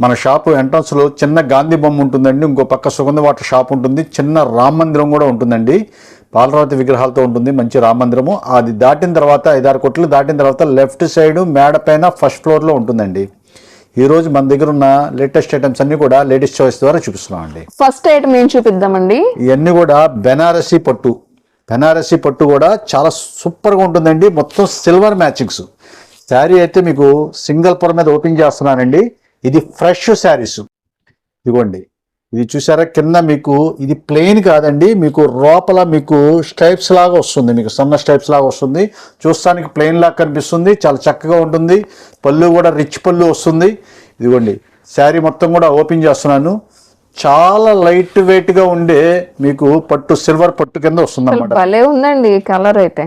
మన షాపు ఎంట్రన్స్లో చిన్న గాంధీ బొమ్మ ఉంటుందండి. ఇంకో పక్క సుగంధ వాటర్ షాప్ ఉంటుంది. చిన్న రామ మందిరం కూడా ఉంటుందండి. పాలరాతి విగ్రహాలతో ఉంటుంది. మంచి రామ మందిరము. అది దాటిన తర్వాత ఐదారు కొట్లు దాటిన తర్వాత లెఫ్ట్ సైడ్ మేడ పైన ఫస్ట్ ఫ్లోర్లో ఉంటుందండి. ఈరోజు మన దగ్గర ఉన్న లేటెస్ట్ ఐటమ్స్ అన్ని కూడా లేటెస్ట్ చాయిస్ ద్వారా చూపిస్తున్నాం అండి. ఫస్ట్ ఐటమ్ ఏం చూపిద్దామండి? ఇవన్నీ కూడా బెనారసీ పట్టు. బెనారసీ పట్టు కూడా చాలా సూపర్గా ఉంటుందండి. మొత్తం సిల్వర్ మ్యాచింగ్స్. శారీ అయితే మీకు సింగిల్ పొర మీద ఓపెన్ చేస్తున్నానండి. ఇది ఫ్రెష్ శారీస్. ఇదిగోండి. ఇది చూసారా? కింద మీకు ఇది ప్లెయిన్ కాదండి. మీకు లోపల మీకు స్ట్రైప్స్ లాగా వస్తుంది. మీకు సన్న స్ట్రైప్స్ లాగా వస్తుంది. చూస్తానికి ప్లెయిన్ లాగా కనిపిస్తుంది. చాలా చక్కగా ఉంటుంది. పళ్ళు కూడా రిచ్ పళ్ళు వస్తుంది. ఇదిగోండి. శారీ మొత్తం కూడా ఓపెన్ చేస్తున్నాను. చాలా లైట్ వెయిట్గా ఉండే మీకు పట్టు సిల్వర్ పట్టు కింద వస్తుంది అన్నమాట భలే ఉందండి కలర్ అయితే.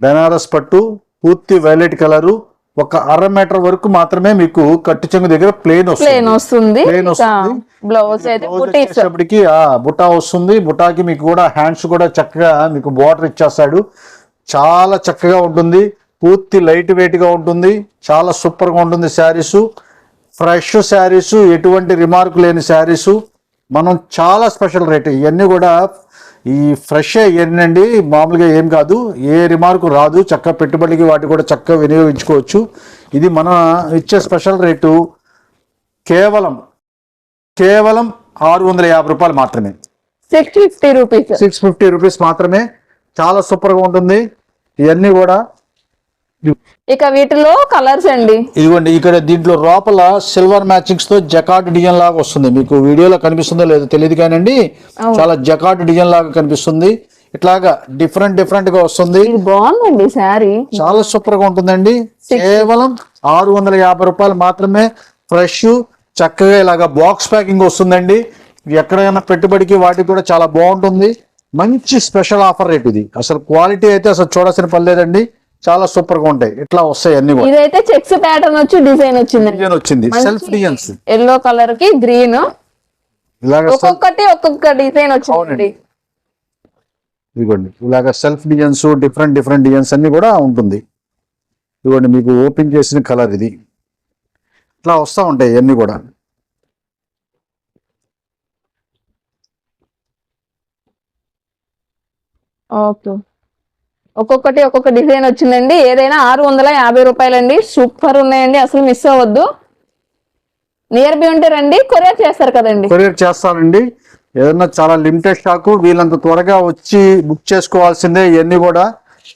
బెనారస్ పట్టు పూర్తి వైలెట్ కలరు. ఒక అర మీటర్ వరకు మాత్రమే మీకు కట్టు చెంగు దగ్గర ప్లేన్ ప్లేన్ వస్తుంది. బ్లౌజ్ వచ్చేటప్పటికి ఆ బుటా వస్తుంది. బుటాకి మీకు కూడా హ్యాండ్స్ కూడా చక్కగా మీకు బార్డర్ ఇచ్చేస్తాడు. చాలా చక్కగా ఉంటుంది. పూర్తి లైట్ వెయిట్గా ఉంటుంది. చాలా సూపర్గా ఉంటుంది శారీస్. ఫ్రెష్ శారీస్. ఎటువంటి రిమార్క్ లేని శారీస్. మనం చాలా స్పెషల్ రేట్. ఇవన్నీ కూడా ఈ ఫ్రెష్ ఇవన్నీ మామూలుగా ఏం కాదు ఏ రిమార్కు రాదు చక్కగా పెట్టుబడికి వాటి కూడా చక్కగా వినియోగించుకోవచ్చు. ఇది మన ఇచ్చే స్పెషల్ రేటు కేవలం కేవలం ఆరు వందల యాభై రూపాయలు మాత్రమే. Six fifty rupees six fifty rupees మాత్రమే. చాలా సూపర్గా ఉంటుంది. ఇవన్నీ కూడా ఇక వీటిలో కలర్స్ అండి. ఇదిగోండి ఇక్కడ దీంట్లో లోపల సిల్వర్ మ్యాచింగ్స్తో జకాట్ డిజైన్ లాగా వస్తుంది. మీకు వీడియోలో కనిపిస్తుందో లేదో తెలియదు కానండి. చాలా జకాట్ డిజైన్ లాగా కనిపిస్తుంది. ఇట్లాగా డిఫరెంట్ డిఫరెంట్గా వస్తుంది. బాగుందండి శారీ. చాలా సూపర్గా ఉంటుందండి కేవలం ఆరు వందల యాభై రూపాయలు మాత్రమే. ఫ్రెష్ చక్కగా ఇలాగా బాక్స్ ప్యాకింగ్ వస్తుందండి. ఎక్కడైనా పెట్టుబడికి వాటికి కూడా చాలా బాగుంటుంది. మంచి స్పెషల్ ఆఫర్ రేట్ ఇది. అసలు క్వాలిటీ అయితే అసలు చూడాల్సిన పని లేదండి. చాలా సూపర్గా ఉంటాయి. ఇట్లా వస్తాయి అన్ని కూడా. ఇదైతే చెక్స్ ప్యాటర్న్ వచ్చి డిజైన్ వచ్చిందండి డిజైన్ వచ్చింది. సెల్ఫ్ డిజైన్స్ ఎల్లో కలర్కి గ్రీన్ ఒక్కొక్కటి ఒక్కొక్క డిజైన్ వచ్చిందండి. ఇదిగోండి. ఇలాగ self designs different different designs అన్ని కూడా ఉంటుంది. ఇదిగోండి మీకు ఓపెన్ చేసిన కలర్ ఇది. ఇట్లా వస్తూ ఉంటాయి ఇవన్నీ కూడా. ఓకే ఒక్కొక్కటి ఒక్కొక్క డిజైన్ వచ్చిందండి. ఏదైనా ఆరు వందల యాభై రూపాయలండి. సూపర్ ఉన్నాయండి. అసలు మిస్ అవ్వద్దు. నియర్ బై ఉంటే రండి. కొరియర్ చేస్తారు కదండి. కొరియర్ చేస్తానండి. ఏదన్నా చాలా లిమిటెడ్ స్టాక్ వీళ్ళంత త్వరగా వచ్చి బుక్ చేసుకోవాల్సిందే ఇవన్నీ కూడా.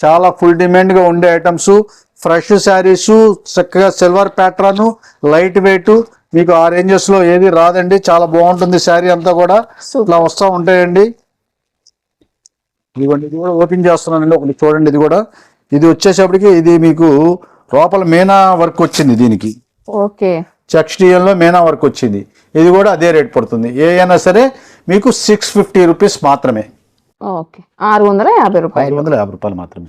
చాలా ఫుల్ డిమాండ్గా ఉండే ఐటమ్స్. ఫ్రెష్ శారీస్ చక్కగా సిల్వర్ ప్యాటర్న్ లైట్ వెయిట్. మీకు ఆ రేంజెస్లో ఏది రాదండి. చాలా బాగుంటుంది శారీ అంతా కూడా. ఇట్లా వస్తూ ఉంటాయండి. ఇదిగోండి ఇది కూడా ఓపెన్ చేస్తున్నానండి ఒకటి చూడండి ఇది కూడా. ఇది వచ్చేసప్పటికి ఇది మీకు లోపల మేనా వర్క్ వచ్చింది దీనికి. ఓకే. చెక్స్లో మేనా వర్క్ వచ్చింది. ఇది కూడా అదే రేట్ పడుతుంది. ఏ అయినా సరే మీకు సిక్స్ ఫిఫ్టీ రూపీస్ మాత్రమే. ఓకే. ఆరు వందల యాభై రూపాయలు. వందల యాభై రూపాయలు మాత్రమే.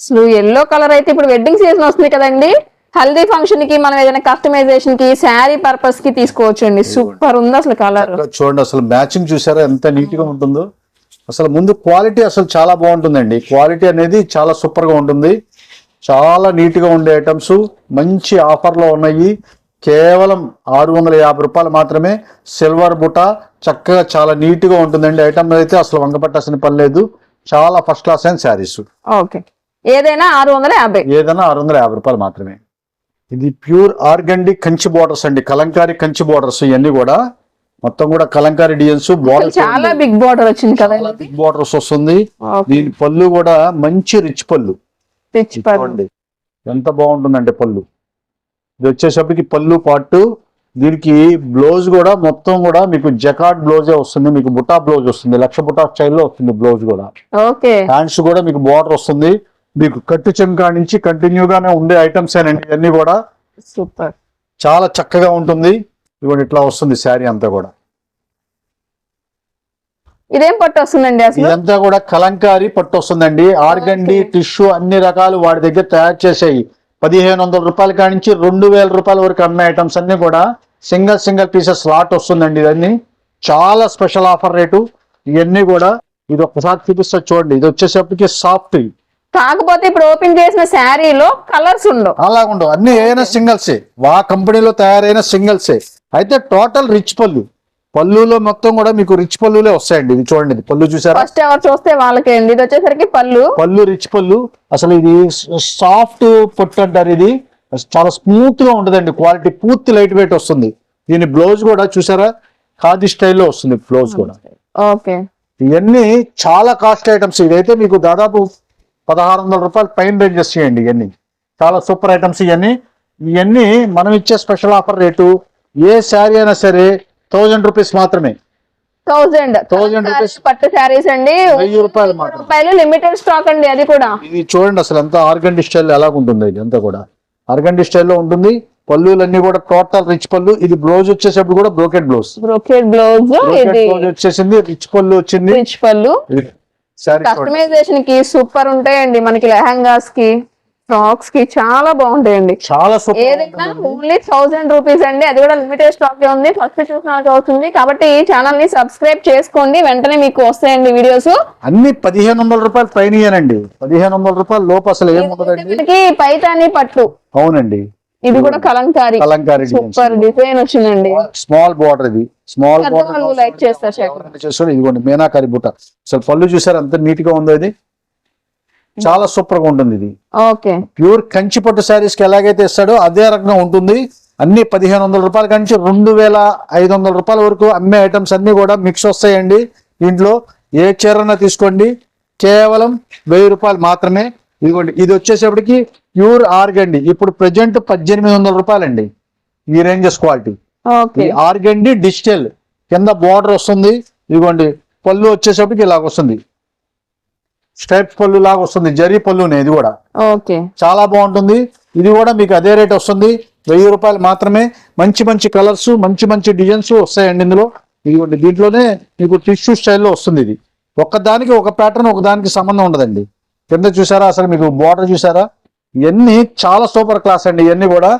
అసలు ఎల్లో కలర్ అయితే ఇప్పుడు వెడ్డింగ్ సీజన్ వస్తుంది కదండి. హల్దీ ఫంక్షన్కి మనం ఏదైనా కస్టమైజేషన్కి శారీ పర్పస్కి తీసుకోవచ్చు అండి సూపర్ ఉంది అసలు కలర్ చూడండి అసలు మ్యాచింగ్ చూసారా? ఎంత నీట్గా ఉంటుందో. అసలు ముందు క్వాలిటీ అసలు చాలా బాగుంటుందండి. క్వాలిటీ అనేది చాలా సూపర్గా ఉంటుంది. చాలా నీట్గా ఉండే ఐటమ్స్ మంచి ఆఫర్లో ఉన్నాయి. కేవలం ఆరు వందల యాభై రూపాయలు మాత్రమే సిల్వర్ బుట్ట చక్కగా చాలా నీట్గా ఉంటుందండి. ఐటమ్ అయితే అసలు వంగపట్టాల్సిన పని లేదు. చాలా ఫస్ట్ క్లాస్ అయిన శారీస్. ఓకే. ఏదైనా ఆరు వందల యాభై. ఏదైనా ఆరు వందల యాభై రూపాయలు మాత్రమే. ఇది ప్యూర్ ఆర్గండి కంచి బోర్డర్స్ అండి. కలంకారీ కంచి బోర్డర్స్ ఇవన్నీ కూడా మొత్తం కూడా కలంకారీ డిజైన్స్ బార్డర్ చాలా బిగ్ బార్డర్ వచ్చింది కదా బిగ్ బార్డర్స్ వస్తుంది. దీని పళ్ళు కూడా మంచి రిచ్ పళ్ళు. రిచ్ చూడండి ఎంత బాగుంటుందంటే పళ్ళు. ఇది వచ్చేసప్పటికి పళ్ళు పాటు దీనికి బ్లౌజ్ కూడా మొత్తం కూడా మీకు జకాట్ బ్లౌజే వస్తుంది మీకు బుటా బ్లౌజ్ వస్తుంది లక్ష బుటా స్టైల్లో వస్తుంది బ్లౌజ్ కూడా. ఓకే హ్యాండ్స్ కూడా మీకు బార్డర్ వస్తుంది. మీకు కట్టు చెంకా నుంచి కంటిన్యూ గానే ఉండే ఐటమ్స్ ఏనండి ఇవన్నీ కూడా సూపర్ చాలా చక్కగా ఉంటుంది. ఇవ్వండి ఇట్లా వస్తుంది శారీ అంతా కూడా. ఇదేం పట్టు వస్తుందండి ఇదంతా కూడా కలంకారీ పట్టు వస్తుందండి. ఆర్గండి టిష్యూ అన్ని రకాలు వాడి దగ్గర తయారు చేసేవి పదిహేను వందల రూపాయల కాడి నుంచి రెండు వేల రూపాయల వరకు అమ్మే ఐటమ్స్ అన్ని కూడా సింగిల్ సింగిల్ పీసెస్ లాట్ వస్తుందండి ఇవన్నీ చాలా స్పెషల్ ఆఫర్ రేటు. ఇవన్నీ కూడా ఇది ఒక్కసారి చూపిస్తా చూడండి. ఇది వచ్చేసప్పటికి సాఫ్ట్. కాకపోతే ఇప్పుడు ఓపెన్ చేసిన శారీలో కలర్స్ ఉండవు. అలాగుండవు. అన్ని ఏదైనా సింగిల్సే. వా కంపెనీలో తయారైన సింగిల్సే. అయితే టోటల్ రిచ్ పళ్ళు. పళ్ళులో మొత్తం కూడా మీకు రిచ్ పళ్ళులే వస్తాయండి. ఇది చూడండి ఇది పళ్ళు చూసారా? ఫస్ట్ ఎవరు చూస్తే వాళ్ళకే అండి. ఇది వచ్చేసరికి పళ్ళు. పళ్ళు రిచ్ పళ్ళు. అసలు ఇది సాఫ్ట్ పొట్టు అంటారు ఇది. చాలా స్మూత్గా ఉంటుందండి. క్వాలిటీ పూర్తి లైట్ వెయిట్ వస్తుంది. దీని బ్లౌజ్ కూడా చూసారా? ఖాదీ స్టైల్లో వస్తుంది బ్లౌజ్ కూడా. ఓకే. ఇవన్నీ చాలా కాస్ట్ ఐటమ్స్. ఇదైతే మీకు దాదాపు పదహారు వందల రూపాయలు పైన రేంజెస్ చేయండి ఇవన్నీ. చాలా సూపర్ ఐటమ్స్ ఇవన్నీ. ఇవన్నీ మనం ఇచ్చే స్పెషల్ ఆఫర్ రేటు ఏ శారీ అయినా సరే థౌజండ్ రూపీస్ మాత్రమే. థౌజండ్. 1000 rupees. పట్టు శారీస్ అండి. వెయ్యి రూపాయలు రూపాయలు లిమిటెడ్ స్టాక్ అండి అది కూడా. ఇది చూడండి అసలు ఎంత ఆర్గండి స్టైల్ ఎలా ఉంటుంది ఇది అంతా కూడా. ఆర్గండి స్టైల్లో ఉంటుంది పళ్ళులన్నీ కూడా టోటల్ రిచ్ పళ్ళు. ఇది బ్లౌజ్ వచ్చేసప్పుడు కూడా brocade blouse. Brocade blouse blouse వచ్చేసింది రిచ్ పళ్ళు వచ్చింది. రిచ్ పళ్ళు. కస్టమైజేషన్కి సూపర్ ఉంటాయండి మనకి లెహంగాస్కి ఫ్రాక్స్కి చాలా బాగుంటాయండి. చాలా సూపర్ ఏదైనా ఓన్లీ థౌసండ్ రూపీస్ అండి. అది కూడా లిమిటెడ్ స్టాక్ ఉంది. ఫస్ట్ చూసిన అవుతుంది. కాబట్టి ఈ ఛానల్ని సబ్స్క్రైబ్ చేసుకోండి. వెంటనే మీకు వస్తాయండి వీడియోస్ అన్ని పదిహేను వందల రూపాయలు పైన పదిహేను వందల రూపాయలు లోపు అసలు ఏం ఉండదండి. మనకి పైతాని పట్టు. అవునండి. ఇది కూడా కలంకారీ. కలంకారీ సూపర్ డిజైన్ వచ్చిందండి. స్మాల్ బార్డర్ ఇది. స్మాల్ పెద్దవాళ్ళు లైక్. బార్డర్ చేస్తారు ఇదిగోండి మీనాకారి బుట్ట. అసలు పళ్ళు చూసారు అంత నీట్గా ఉందో ఇది? చాలా సూపర్గా ఉంటుంది ఇది. ఓకే. ప్యూర్ కంచి పట్టు శారీస్కి ఎలాగైతే ఇస్తాడో అదే రకంగా ఉంటుంది. అన్ని పదిహేను వందల రూపాయల నుంచి రెండు వేల ఐదు వందల రూపాయల వరకు అమ్మే ఐటమ్స్ అన్ని కూడా మిక్స్ వస్తాయండి. దీంట్లో ఏ చీరన తీసుకోండి. కేవలం వెయ్యి రూపాయలు మాత్రమే. ఇదిగోండి ఇది వచ్చేసేపటికి ప్యూర్ ఆర్గండి. ఇప్పుడు ప్రజెంట్ పద్దెనిమిది వందల రూపాయలండి. ఈ రేంజెస్ క్వాలిటీ. ఆర్గండి డిజిటల్ కింద బార్డర్ వస్తుంది. ఇదిగోండి పళ్ళు వచ్చేసప్పటికి ఇలాగ వస్తుంది. స్ట్రైప్ పళ్ళు లాగా వస్తుంది జరీ పళ్ళునే ఇది కూడా. ఓకే. చాలా బాగుంటుంది. ఇది కూడా మీకు అదే రేట్ వస్తుంది. వెయ్యి రూపాయలు మాత్రమే. మంచి మంచి కలర్స్ మంచి మంచి డిజైన్స్ వస్తాయండి ఇందులో. ఇదిగోండి దీంట్లోనే మీకు టిష్యూ స్టైల్లో వస్తుంది ఇది. ఒక్కదానికి ఒక ప్యాటర్న్ ఒకదానికి సంబంధం ఉండదండి. కింద చూసారా? అసలు మీకు బార్డర్ చూసారా? ఇవన్నీ చాలా సూపర్ క్లాస్ అండి ఇవన్నీ కూడా.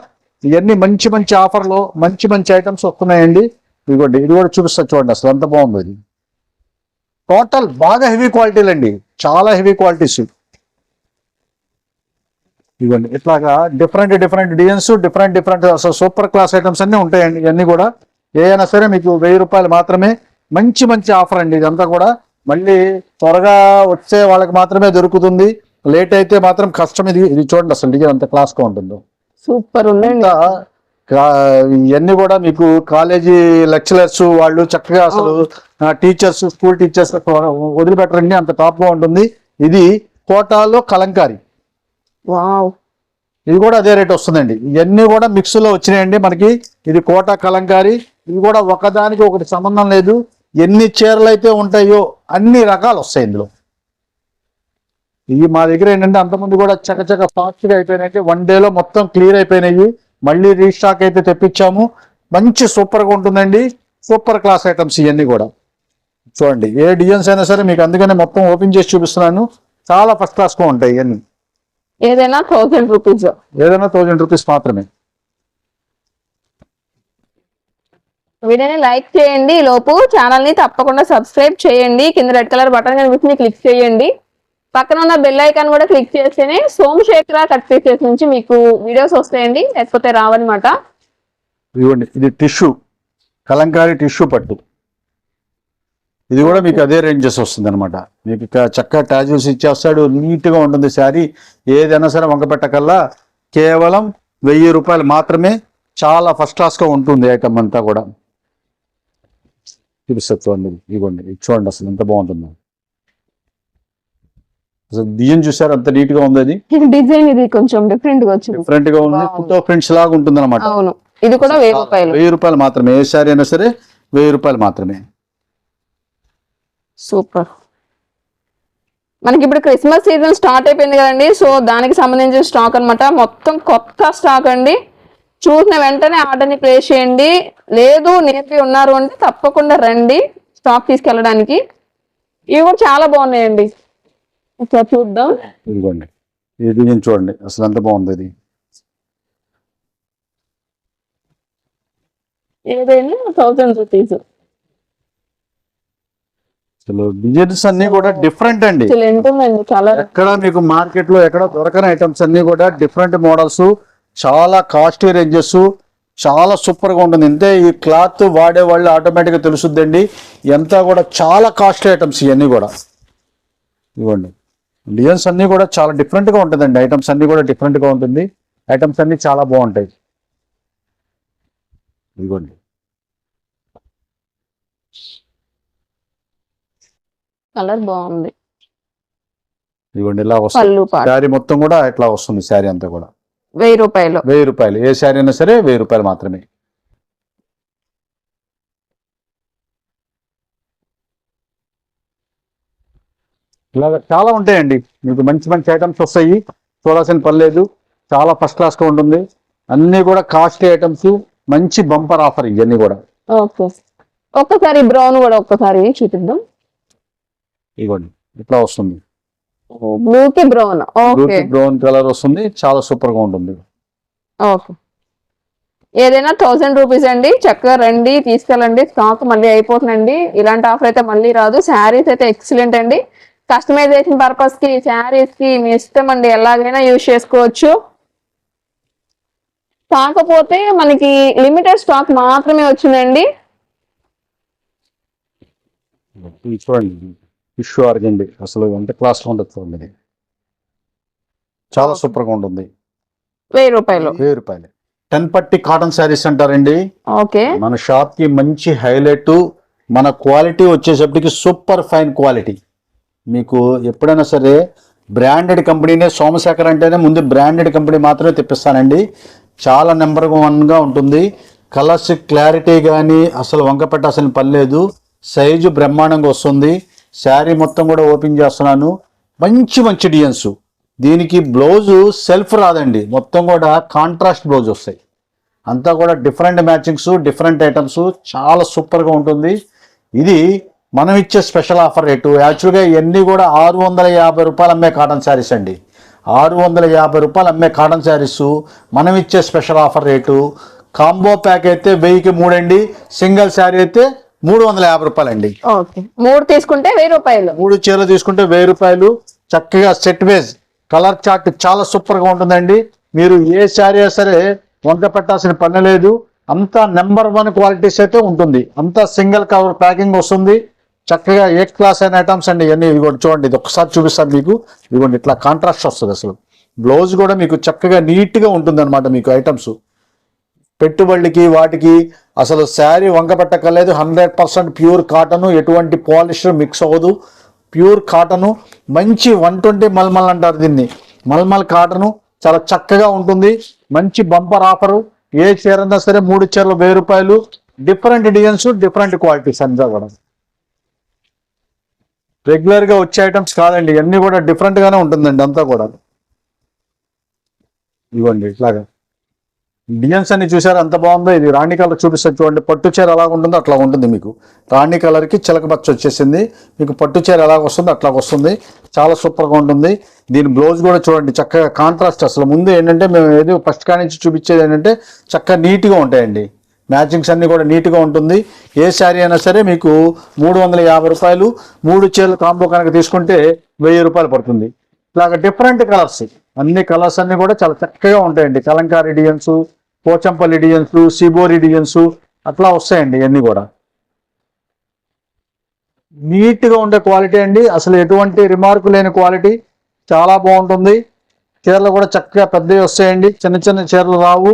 ఇవన్నీ మంచి మంచి ఆఫర్లో మంచి మంచి ఐటమ్స్ వస్తున్నాయండి. ఇదిగోండి ఇది కూడా చూపిస్తా చూడండి అసలు ఎంత బాగుంది ఇది. టోటల్ బాగా హెవీ క్వాలిటీలు అండి చాలా హెవీ క్వాలిటీస్ ఇవ్వండి. ఇట్లాగా different different designs different different అసలు సూపర్ క్లాస్ ఐటమ్స్ అన్ని ఉంటాయండి. ఇవన్నీ కూడా ఏదైనా సరే మీకు వెయ్యి రూపాయలు మాత్రమే మంచి మంచి ఆఫర్ అండి. ఇదంతా కూడా మళ్ళీ త్వరగా వచ్చే వాళ్ళకి మాత్రమే దొరుకుతుంది. లేట్ అయితే మాత్రం కష్టం ఇది ఇది చూడండి అసలు డిజైన్ అంత క్లాస్గా ఉంటుందో. సూపర్ ఉందండి. ఇవన్నీ కూడా మీకు కాలేజీ లెక్చరర్స్ వాళ్ళు చక్కగా అసలు టీచర్స్ స్కూల్ టీచర్స్ వదిలిపెట్టరండి అంత టాప్గా ఉంటుంది. ఇది కోటాలో కలంకారీ. ఇది కూడా అదే రేట్ వస్తుందండి. ఇవన్నీ కూడా మిక్స్లో వచ్చినాయండి మనకి. ఇది కోట కలంకారీ. ఇది కూడా ఒకదానికి ఒకటి సంబంధం లేదు. ఎన్ని చీరలు అయితే ఉంటాయో అన్ని రకాలు వస్తాయి ఇందులో. ఇవి మా దగ్గర ఏంటంటే అంతకుముందు కూడా చకచక ఫాస్ట్గా అయిపోయినాయి వన్ డేలో మొత్తం క్లియర్ అయిపోయినాయి. మళ్ళీ రీస్టాక్ అయితే తెప్పించాము. మంచి సూపర్గా ఉంటుందండి. సూపర్ క్లాస్ ఐటమ్స్ ఇవన్నీ కూడా. చూడండి ఏ డిజైన్స్ అయినా సరే మీకు అందుకనే మొత్తం ఓపెన్ చేసి చూపిస్తున్నాను. చాలా ఫస్ట్ క్లాస్గా ఉంటాయి ఇవన్నీ. ఏదైనా థౌసండ్ రూపీస్. ఏదైనా థౌజండ్ రూపీస్ మాత్రమే. వీడియోని లైక్ చేయండి. లోపు ఛానల్ని తప్పకుండా సబ్స్క్రైబ్ చేయండి. కింద రెడ్ కలర్ బటన్ కనిపిస్తుంది క్లిక్ చేయండి. పక్కన ఉన్న బెల్ ఐకాన్ కూడా క్లిక్ చేస్తేనే సోమశేఖర కట్ నుంచి మీకు వీడియోస్ వస్తాయండి. లేకపోతే రావన్నమాట. ఇదిగోండి ఇది టిష్యూ కలంకారీ టిష్యూ పట్టు. ఇది కూడా మీకు అదే రేంజెస్ వస్తుంది అనమాట మీకు చక్కగా టాజిల్స్ ఇచ్చేస్తాడు నీట్గా ఉంటుంది శారీ. ఏదైనా సరే వంక పెట్టకల్లా కేవలం వెయ్యి రూపాయలు మాత్రమే చాలా ఫస్ట్ క్లాస్గా ఉంటుంది ఐటమ్ అంతా కూడా. చూపిస్తారు చూడండి ఇదిగోండి ఇది చూడండి అసలు ఎంత బాగుంటుందో. డిజైన్ చూసారు? అంత నీట్గా ఉంది అది? డిజైన్ ఇది కొంచెం డిఫరెంట్గా వచ్చింది. డిఫరెంట్గా ఉంది. ప్రింట్స్ లాగా ఉంటుంది అనమాట అవును. ఇది కూడా వెయ్యి రూపాయలు. వెయ్యి రూపాయలు మాత్రమే. ఏ శారీ అయినా సరే వెయ్యి రూపాయలు మాత్రమే. సూపర్. మనకి ఇప్పుడు క్రిస్మస్ సీజన్ స్టార్ట్ అయిపోయింది కదండి. సో దానికి సంబంధించిన స్టాక్ అన్నమాట. మొత్తం కొత్త స్టాక్ అండి. చూసిన వెంటనే ఆర్డర్ని ప్లేస్ చేయండి. లేదు నేర్పి ఉన్నారు అంటే తప్పకుండా రండి స్టాక్ తీసుకెళ్ళడానికి. ఇవి కూడా చాలా బాగున్నాయండి. ఒకసారి చూద్దాం. ఇదిగోండి. ఈ డిజైన్ చూడండి. అసలు ఎంత బాగుంది ఇది? ఏదైనా రూపీస్ అసలు డిజైన్స్ అన్ని కూడా డిఫరెంట్ అండి. ఎక్కడ మీకు మార్కెట్లో ఎక్కడ దొరకని ఐటమ్స్ అన్ని కూడా డిఫరెంట్ మోడల్స్ చాలా కాస్ట్లీ రేంజెస్ చాలా సూపర్గా ఉంటుంది. అంతే ఈ క్లాత్ వాడే వాళ్ళు ఆటోమేటిక్గా తెలుసుద్దండి. ఎంత కూడా చాలా కాస్ట్లీ ఐటమ్స్ ఇవన్నీ కూడా. ఇవ్వండి డిజైన్స్ అన్ని కూడా చాలా డిఫరెంట్గా ఉంటుందండి. ఐటమ్స్ అన్ని కూడా డిఫరెంట్గా ఉంటుంది. ఐటమ్స్ అన్ని చాలా బాగుంటాయి. ఇదిగోండి. కలర్ బాగుంది. ఇదిగోండి ఇలా వస్తుంది శారీ మొత్తం కూడా ఇట్లా వస్తుంది శారీ అంతా కూడా. వెయ్యి రూపాయలు. వెయ్యి రూపాయలు. ఏ శారీ అయినా సరే వెయ్యి రూపాయలు మాత్రమే. ఇలాగ చాలా ఉంటాయండి. మీకు మంచి మంచి ఐటమ్స్ వస్తాయి. చూడాల్సిన పని లేదు చాలా ఫస్ట్ క్లాస్గా ఉంటుంది. అన్నీ కూడా కాస్ట్లీ ఐటమ్స్ మంచి బంపర్ ఆఫర్ ఇవన్నీ కూడా. ఓకే. ఒక్కసారి బ్రౌన్ కూడా ఒక్కసారి చూపిద్దాం. ఇవ్వండి ఇట్లా వస్తుంది. Brown okay. బ్రౌన్ కలర్ వస్తుంది. చాలా సూపర్గా ఉంటుంది. ఓకే. ఏదైనా థౌసండ్ రూపీస్ అండి. చక్కగా రండి తీసుకెళ్ళండి. స్టాక్ మళ్ళీ అయిపోతుందండి. ఇలాంటి ఆఫర్ అయితే మళ్ళీ రాదు. శారీస్ అయితే ఎక్సలెంట్ అండి. కస్టమైజేషన్ పర్పస్కి శారీస్కి మీ ఇష్టం అండి. ఎలాగైనా యూజ్ చేసుకోవచ్చు. కాకపోతే మనకి లిమిటెడ్ స్టాక్ మాత్రమే వచ్చిందండి. చూడండి ఫిష్ ఆర్గండి అసలు ఎంత క్లాస్లో ఉంటుంది చూడండి. చాలా సూపర్గా ఉంటుంది. వెయ్యి రూపాయలు. వెయ్యి రూపాయలు. టెన్ పట్టి కాటన్ శారీస్ అంటారండి. ఓకే. మన షాప్కి మంచి హైలైట్ మన క్వాలిటీ వచ్చేసప్పటికి సూపర్ ఫైన్ క్వాలిటీ. మీకు ఎప్పుడైనా సరే బ్రాండెడ్ కంపెనీనే సోమశేఖర్ అంటేనే ముందు బ్రాండెడ్ కంపెనీ మాత్రమే తెప్పిస్తానండి. చాలా నెంబర్ వన్గా ఉంటుంది. కలర్స్ క్లారిటీ కానీ అసలు వంక పెట్టాల్సిన పని లేదు. సైజు బ్రహ్మాండంగా వస్తుంది. శారీ మొత్తం కూడా ఓపెన్ చేస్తున్నాను. మంచి మంచి డిజైన్స్ దీనికి బ్లౌజు సెల్ఫ్ రాదండి. మొత్తం కూడా కాంట్రాస్ట్ బ్లౌజ్ వస్తాయి. అంతా కూడా డిఫరెంట్ మ్యాచింగ్స్ డిఫరెంట్ ఐటమ్స్ చాలా సూపర్గా ఉంటుంది. ఇది మనం ఇచ్చే స్పెషల్ ఆఫర్ రేటు యాక్చువల్గా ఇవన్నీ కూడా ఆరు వందల యాభై రూపాయలు అమ్మే కాటన్ శారీస్ అండి. ఆరు వందల యాభై రూపాయలు అమ్మే కాటన్ శారీస్ మనం ఇచ్చే special offer rate. Combo pack అయితే వెయ్యికి మూడండి. సింగిల్ శారీ అయితే మూడు వందల యాభై రూపాయలండి. ఓకే. మూడు తీసుకుంటే వెయ్యి రూపాయలు. మూడు చీరలు తీసుకుంటే వెయ్యి రూపాయలు. చక్కగా సెట్ వేజ్. కలర్ చార్ట్ చాలా సూపర్గా ఉంటుందండి. మీరు ఏ శారీ సరే వంక పెట్టాల్సిన పని లేదు. అంతా నెంబర్ వన్ క్వాలిటీస్ అయితే ఉంటుంది. అంతా సింగిల్ కవర్ ప్యాకింగ్ వస్తుంది. చక్కగా ఏ క్లాస్ అయిన ఐటమ్స్ అండి ఇవన్నీ ఇదిగోండి చూడండి ఇది ఒకసారి చూపిస్తాను మీకు. ఇదిగోండి ఇట్లా కాంట్రాస్ట్ వస్తుంది అసలు. బ్లౌజ్ కూడా మీకు చక్కగా నీట్గా ఉంటుందన్నమాట ఉంటుంది అనమాట మీకు ఐటమ్స్ పెట్టుబడికి వాటికి అసలు శారీ వంక పెట్టక్కర్లేదు హండ్రెడ్ పర్సెంట్ ప్యూర్ కాటన్ ఎటువంటి పాలిస్టర్ మిక్స్ అవ్వదు. ప్యూర్ కాటను మంచి వన్ ట్వంటీ మల్మల్ అంటారు దీన్ని. మల్మల్ కాటను చాలా చక్కగా ఉంటుంది. మంచి బంపర్ ఆఫరు ఏ చీర అన్నా సరే మూడు చీరలు వెయ్యి రూపాయలు. డిఫరెంట్ డిజైన్స్ డిఫరెంట్ క్వాలిటీస్ అంతా కూడా రెగ్యులర్గా వచ్చే ఐటమ్స్ కాదండి. ఇవన్నీ కూడా డిఫరెంట్గానే ఉంటుందండి. అంతా కూడా. ఇవ్వండి. ఇట్లాగా. డిజైన్స్ అన్ని చూసారు? అంత బాగుందో? ఇది రాణి కలర్ చూపిస్తారు చూడండి. పట్టు చీర ఎలా ఉంటుందో అట్లా ఉంటుంది మీకు. రాణి కలర్కి చిలక పచ్చ వచ్చేసింది. మీకు పట్టు చీర ఎలా వస్తుందో అట్లా వస్తుంది. చాలా సూపర్గా ఉంటుంది. దీని బ్లౌజ్ కూడా చూడండి. చక్కగా కాంట్రాస్ట్ అసలు ముందు ఏంటంటే మేము ఏదో ఫస్ట్ కానించి చూపించేది ఏంటంటే చక్కగా నీట్గా ఉంటాయండి. మ్యాచింగ్స్ అన్నీ కూడా నీట్గా ఉంటుంది. ఏ శారీ అయినా సరే మీకు మూడు వందల యాభై రూపాయలు మూడు చీరలు కాంబో కనుక తీసుకుంటే వెయ్యి రూపాయలు పడుతుంది. ఇలాగ డిఫరెంట్ కలర్స్ అన్ని కలర్స్ అన్నీ కూడా చాలా చక్కగా ఉంటాయండి. Kalamkari designs Pochampally designs shibori designs అట్లా వస్తాయండి ఇవన్నీ కూడా. నీట్గా ఉండే క్వాలిటీ అండి. అసలు ఎటువంటి రిమార్కు లేని క్వాలిటీ. చాలా బాగుంటుంది. చీరలు కూడా చక్కగా పెద్దవి వస్తాయండి. చిన్న చిన్న చీరలు రావు.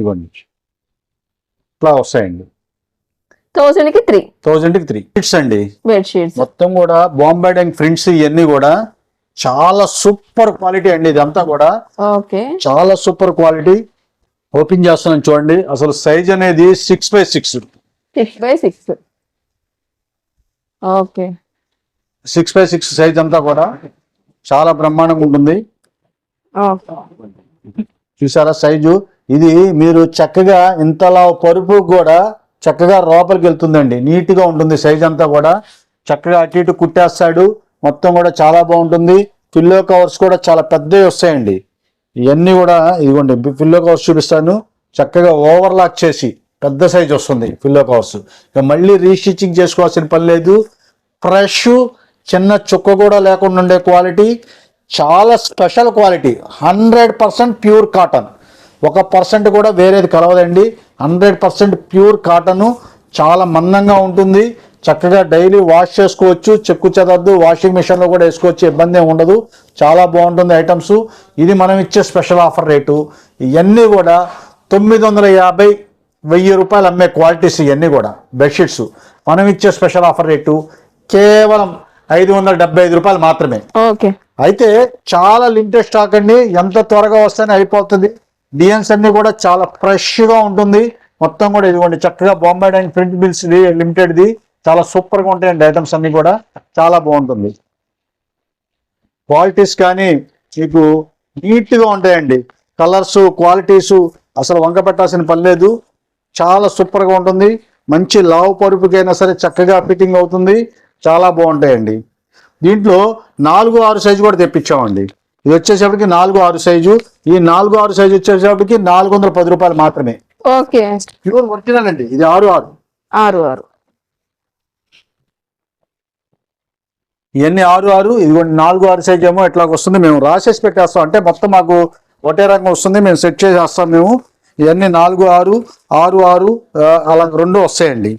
ఇవ్వండి. ఇట్లా వస్తాయండి. థౌసండ్కి త్రీ. థౌజండ్కి త్రీ. కిట్స్ అండి. బెడ్షీట్స్ మొత్తం కూడా బాంబే అండ్ ప్రింట్స్ ఇవన్నీ కూడా చాలా సూపర్ క్వాలిటీ అండి ఇదంతా కూడా. ఓకే. చాలా సూపర్ క్వాలిటీ ఓపెన్ చేస్తున్నాను చూడండి. అసలు సైజ్ అనేది six by six six by six okay. Six by six size అంతా కూడా చాలా బ్రహ్మాండంగా ఉంటుంది. చూసారా సైజు. ఇది మీరు చక్కగా ఇంతలా పరుపు కూడా చక్కగా లోపలికి వెళ్తుందండి. నీట్గా ఉంటుంది సైజ్ అంతా కూడా. చక్కగా అటు ఇటు కుట్టేస్తాడు. మొత్తం కూడా చాలా బాగుంటుంది. పిల్లో కవర్స్ కూడా చాలా పెద్దవి వస్తాయండి. ఇవన్నీ కూడా ఇదిగోండి పిల్లో కవర్స్ చూపిస్తాను. చక్కగా ఓవర్లాక్ చేసి పెద్ద సైజ్ వస్తుంది పిల్లో కవర్స్. ఇక మళ్ళీ రీస్టిచ్చింగ్ చేసుకోవాల్సిన పని లేదు. ఫ్రెష్ చిన్న చుక్క కూడా లేకుండా ఉండే క్వాలిటీ. చాలా special quality. Hundred percent pure cotton. ఒక పర్సెంట్ కూడా వేరేది కలవదండి. హండ్రెడ్ పర్సెంట్ ప్యూర్ కాటను చాలా మందంగా ఉంటుంది. చక్కగా డైలీ వాష్ చేసుకోవచ్చు. చెక్కు చెదరదు. వాషింగ్ మిషన్లో కూడా వేసుకోవచ్చు. ఇబ్బంది ఉండదు. చాలా బాగుంటుంది ఐటమ్స్. ఇది మనం ఇచ్చే స్పెషల్ ఆఫర్ రేటు. ఇవన్నీ కూడా తొమ్మిది వందల యాభై వెయ్యి రూపాయలు అమ్మే క్వాలిటీస్ ఇవన్నీ కూడా. బెడ్షీట్స్. మనం ఇచ్చే స్పెషల్ ఆఫర్ రేటు కేవలం ఐదు వందల డెబ్బై ఐదు రూపాయలు మాత్రమే. ఓకే. అయితే చాలా లిమిటెడ్ స్టాక్ అండి. ఎంత త్వరగా వస్తేనే అయిపోతుంది. డిఎన్స్ అన్ని కూడా చాలా ఫ్రెష్గా ఉంటుంది. మొత్తం కూడా ఇదిగోండి చక్కగా Bombay and print bills limited the చాలా సూపర్గా ఉంటాయండి ఐటమ్స్ అన్ని కూడా. చాలా బాగుంటుంది. క్వాలిటీస్ కానీ మీకు నీట్గా ఉంటాయండి. కలర్స్ క్వాలిటీస్ అసలు వంక పెట్టాల్సిన పని లేదు. చాలా సూపర్గా ఉంటుంది. మంచి లావు పరుపుకైనా సరే చక్కగా ఫిట్టింగ్ అవుతుంది. చాలా బాగుంటాయండి. దీంట్లో నాలుగు ఆరు సైజు కూడా తెప్పించామండి. ఇది వచ్చేసప్పటికి నాలుగు ఆరు సైజు. ఈ నాలుగు ఆరు సైజు వచ్చేసప్పటికి నాలుగు వందల పది రూపాయలు మాత్రమే. ఓకే. ప్యూర్ ఒరిజినల్ అండి. ఇది ఆరు ఆరు. ఆరు ఆరు. ఇవన్నీ ఆరు ఆరు. ఇదిగోండి నాలుగు ఆరు సైజ్ ఏమో ఇట్లా వస్తుంది. మేము రాసేసి పెట్టేస్తాం. అంటే మొత్తం మాకు ఒకటే రకం వస్తుంది. మేము సెట్ చేసేస్తాం మేము. ఇవన్నీ నాలుగు ఆరు ఆరు ఆరు అలా రెండు వస్తాయండి.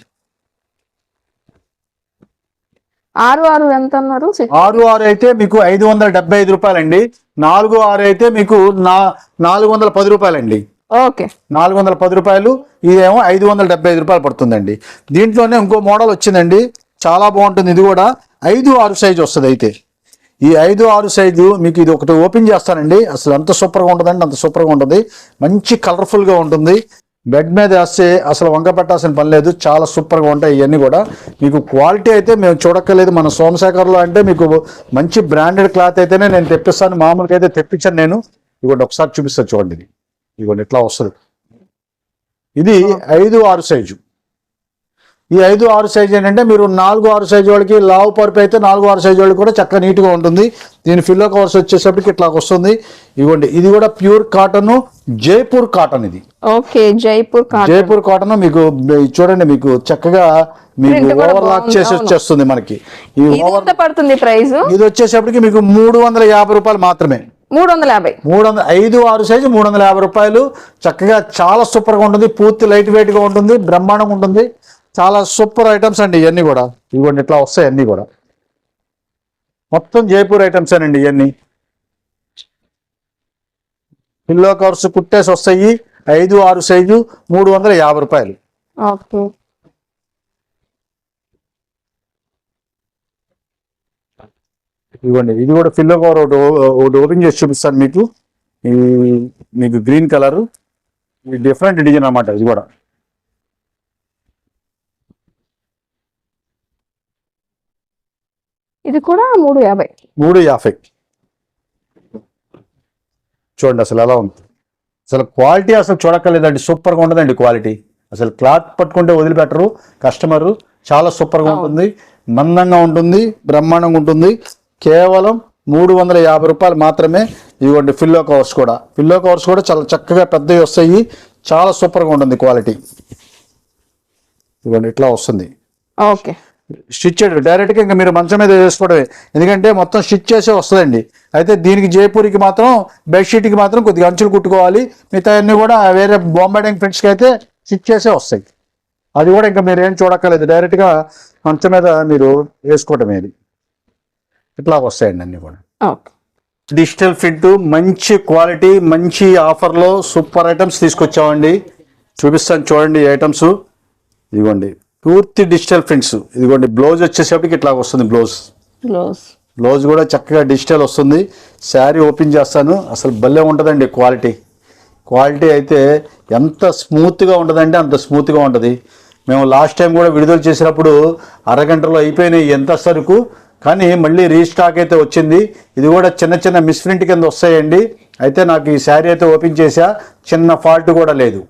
ఆరు ఆరు ఎంత అన్నారు ఆరు ఆరు అయితే మీకు ఐదు వందల డెబ్బై ఐదు రూపాయలండి. నాలుగు ఆరు అయితే మీకు నాలుగు వందల పది రూపాయలండి. ఓకే. నాలుగు వందల పది రూపాయలు ఇదేమో ఐదు వందల డెబ్బై ఐదు రూపాయలు పడుతుందండి. దీంట్లోనే ఇంకో మోడల్ వచ్చిందండి. చాలా బాగుంటుంది ఇది కూడా. ఐదు ఆరు సైజు వస్తుంది అయితే. ఈ ఐదు ఆరు సైజు మీకు ఇది ఒకటి ఓపెన్ చేస్తానండి. అసలు ఎంత సూపర్గా ఉంటుందండి అంత సూపర్గా ఉంటుంది. మంచి కలర్ఫుల్గా ఉంటుంది. బెడ్ మీద వేస్తే అసలు వంక పెట్టాల్సిన పని లేదు. చాలా సూపర్గా ఉంటాయి ఇవన్నీ కూడా. మీకు క్వాలిటీ అయితే మేము చూడక్కర్లేదు. మన సోమశేఖర్లో అంటే మీకు మంచి బ్రాండెడ్ క్లాత్ అయితేనే నేను తెప్పిస్తాను. మామూలుగా అయితే తెప్పించాను నేను. ఇదిగోండి ఒకసారి చూపిస్తాను చూడండి ఇది. ఇదిగోండి ఇట్లా వస్తుంది. ఇది ఐదు ఆరు సైజు. ఈ ఐదు ఆరు సైజు ఏంటంటే మీరు నాలుగు ఆరు సైజు వాళ్ళకి లావు పరుపు అయితే నాలుగు ఆరు సైజు వాళ్ళకి కూడా చక్కగా నీట్గా ఉంటుంది. దీని ఫిల్లో కవర్స్ వచ్చేసరికి ఇట్లా వస్తుంది. ఇవ్వండి. ఇది కూడా ప్యూర్ కాటన్ జైపూర్ కాటన్ ఇది. Okay Jaipur cotton Jaipur cotton మీకు చూడండి మీకు చక్కగా మీకు ఓవర్ లాక్ చేసి. వచ్చేస్తుంది మనకి. ఈ ఓవర్ పడుతుంది ప్రైస్ ఇది వచ్చేసప్పటికి మీకు మూడు వందల యాభై రూపాయలు మాత్రమే. మూడు వందల యాభై. మూడు వందల ఐదు ఆరు సైజు మూడు వందల యాభై రూపాయలు. చక్కగా చాలా సూపర్గా ఉంటుంది. పూర్తి లైట్ వెయిట్గా ఉంటుంది. బ్రహ్మాండంగా ఉంటుంది. చాలా సూపర్ ఐటమ్స్ అండి ఇవన్నీ కూడా. ఇవ్వండి ఇట్లా వస్తాయి అన్నీ కూడా. మొత్తం జైపూర్ ఐటమ్స్ అండి ఇవన్నీ పిల్లో కవర్స్ కుట్టేసి వస్తాయి. ఐదు ఆరు సైజు మూడు వందల యాభై రూపాయలు. ఇవ్వండి ఇది కూడా ఫిల్లో కవర్ ఒకటి ఒకటి ఓపెన్ చేసి చూపిస్తాను మీకు. ఈ మీకు గ్రీన్ కలర్. డిఫరెంట్ డిజైన్ అన్నమాట ఇది కూడా. ఇది కూడా మూడు యాభై. మూడు యాభై. చూడండి అసలు ఎలా ఉంది? అసలు క్వాలిటీ అసలు చూడక్కర్లేదండి సూపర్గా ఉండదండి క్వాలిటీ. అసలు క్లాత్ పట్టుకుంటే వదిలిపెట్టరు కస్టమర్ చాలా సూపర్గా ఉంటుంది మందంగా ఉంటుంది బ్రహ్మాండంగా ఉంటుంది. కేవలం మూడు వందల యాభై రూపాయలు మాత్రమే ఇవ్వండి ఫిల్లో కవర్స్ కూడా. ఫిల్లో కవర్స్ కూడా చాలా చక్కగా పెద్దవి వస్తాయి చాలా సూపర్గా ఉంటుంది క్వాలిటీ. ఇవ్వండి ఇట్లా వస్తుంది. ఓకే. స్టిచ్ డైరెక్ట్గా ఇంకా మీరు మంచం మీద వేసుకోవడమే. ఎందుకంటే మొత్తం స్టిచ్ చేసే వస్తుందండి. అయితే దీనికి జైపూర్కి మాత్రం బెడ్షీట్కి మాత్రం కొద్దిగా అంచులు కుట్టుకోవాలి. మిగతా అన్ని కూడా వేరే బాంబే ప్రింట్స్కి అయితే స్టిచ్ చేసే వస్తాయి. అది కూడా ఇంకా మీరు ఏం చూడక్కర్లేదు. డైరెక్ట్గా మంచం మీద మీరు వేసుకోవటమే ఇది ఇట్లా వస్తాయండి అన్ని కూడా. ఓకే. డిజిటల్ ప్రింట్ మంచి క్వాలిటీ మంచి ఆఫర్లో సూపర్ ఐటమ్స్ తీసుకొచ్చామండి. చూపిస్తాను చూడండి ఐటమ్స్. ఇదిగోండి. పూర్తి డిజిటల్ ప్రింట్స్. ఇదిగోండి బ్లౌజ్ వచ్చేసేపటికి ఇట్లా వస్తుంది బ్లౌజ్. బ్లౌజ్. బ్లౌజ్ కూడా చక్కగా డిజిటల్ వస్తుంది. శారీ ఓపెన్ చేస్తాను. అసలు భలే ఉంటుందండి క్వాలిటీ. క్వాలిటీ అయితే ఎంత స్మూత్గా ఉంటుందంటే అంత స్మూత్గా ఉంటుంది. మేము లాస్ట్ టైం కూడా విడుదల చేసినప్పుడు అరగంటలో అయిపోయినాయి ఎంత సరుకు. కానీ మళ్ళీ రీస్టాక్ అయితే వచ్చింది. ఇది కూడా చిన్న చిన్న మిస్ప్రింట్ కింద వస్తాయండి. అయితే నాకు ఈ శారీ అయితే ఓపెన్ చేసా. చిన్న ఫాల్ట్ కూడా లేదు.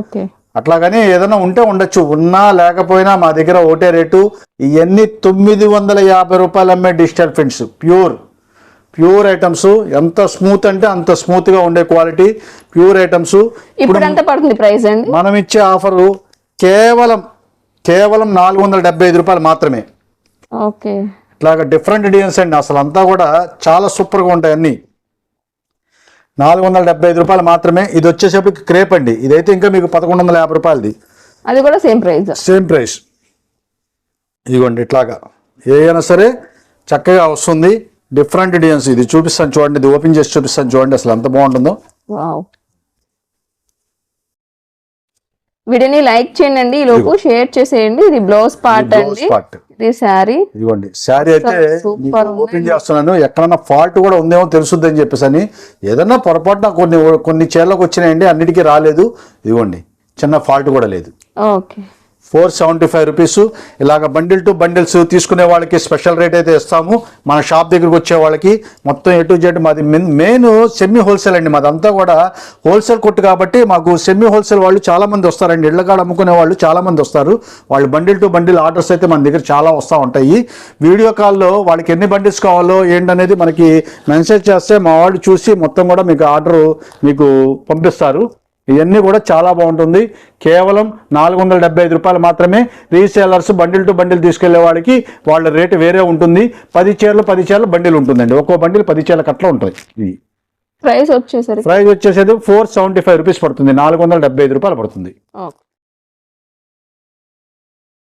ఓకే. అట్లాగని ఏదైనా ఉంటే ఉండొచ్చు. ఉన్నా లేకపోయినా మా దగ్గర ఒకటే రేటు. ఇవన్నీ తొమ్మిది వందల యాభై రూపాయలు అమ్మే digital prints. Pure. Pure items. ఎంత స్మూత్ అంటే అంత స్మూత్గా ఉండే క్వాలిటీ. Pure items. ఇప్పుడు ఎంత పడుతుంది ప్రైస్ అండి. మనం ఇచ్చే ఆఫరు కేవలం కేవలం నాలుగు వందల డెబ్బై ఐదు రూపాయలు మాత్రమే. ఓకే. ఇట్లాగా డిఫరెంట్ డిజైన్స్ అండి. అసలు అంతా కూడా చాలా సూపర్గా ఉంటాయి అన్నీ. నాలుగు వందల డెబ్బై ఐదు రూపాయలు మాత్రమే. ఇది వచ్చేసేపటికి క్రేప్ అండి. ఇదైతే ఇంకా మీకు పదకొండు వందల యాభై రూపాయలది. అది కూడా సేమ్ ప్రైస్. Same price. ఇదిగోండి ఇట్లాగా. ఏ అయినా సరే చక్కగా వస్తుంది. Different designs. ఇది చూపిస్తాను చూడండి. ఇది ఓపెన్ చేసి చూపిస్తాను చూడండి అసలు ఎంత బాగుంటుందో. వీడియోని లైక్ చేయండి. ఈ లోపు షేర్ చేసేయండి. ఇది బ్లౌజ్ పార్ట్ అండి. పార్ట్. ఇది శారీ. ఇదిగోండి. శారీ అయితే. ఓపెన్ చేస్తున్నాను. ఎక్కడన్నా ఫాల్ట్ కూడా ఉందేమో తెలుసుద్ది అని చెప్పేసి అని ఏదన్నా పొరపాటున కొన్ని కొన్ని చీరలకు వచ్చినాయండి అన్నిటికీ రాలేదు. ఇదిగోండి. చిన్న ఫాల్ట్ కూడా లేదు. Okay four seventy five rupees. ఇలాగ బండిల్ టు బండిల్స్ తీసుకునే వాళ్ళకి స్పెషల్ రేట్ అయితే ఇస్తాము. మన షాప్ దగ్గరికి వచ్చే వాళ్ళకి మొత్తం ఎటు జెడ్ మాది మెయిన్ సెమీ హోల్సేల్ అండి మాదంతా కూడా. హోల్సేల్ కొట్టు కాబట్టి మాకు సెమీ హోల్సేల్ వాళ్ళు చాలామంది వస్తారండి. ఇళ్ళకాడ అమ్ముకునే వాళ్ళు చాలామంది వస్తారు. వాళ్ళు బండిల్ టు బండిల్ ఆర్డర్స్ అయితే మన దగ్గర చాలా వస్తూ ఉంటాయి. వీడియో కాల్లో వాళ్ళకి ఎన్ని బండిల్స్ కావాలో ఏంటనేది మనకి మెసేజ్ చేస్తే మా వాళ్ళు చూసి మొత్తం కూడా మీకు ఆర్డర్ మీకు పంపిస్తారు. ఇవన్నీ కూడా చాలా బాగుంటుంది. కేవలం నాలుగు వందల డెబ్బై ఐదు రూపాయలు మాత్రమే రీసేలర్స్ బండిల్ టు బండిల్ తీసుకెళ్ళే వాడికి వాళ్ళ రేటు వేరే ఉంటుంది. పది చీరలు పది చీరలు బండిల్ ఉంటుందండి. ఒక్కో బండిల్ పది చీరల కట్ల ఉంటుంది. ప్రైస్ వచ్చేసరికి ప్రైస్ వచ్చేసేది ఫోర్ సెవెంటీ ఫైవ్ రూపీస్ పడుతుంది. నాలుగు వందల డెబ్బై ఐదు రూపాయలు పడుతుంది.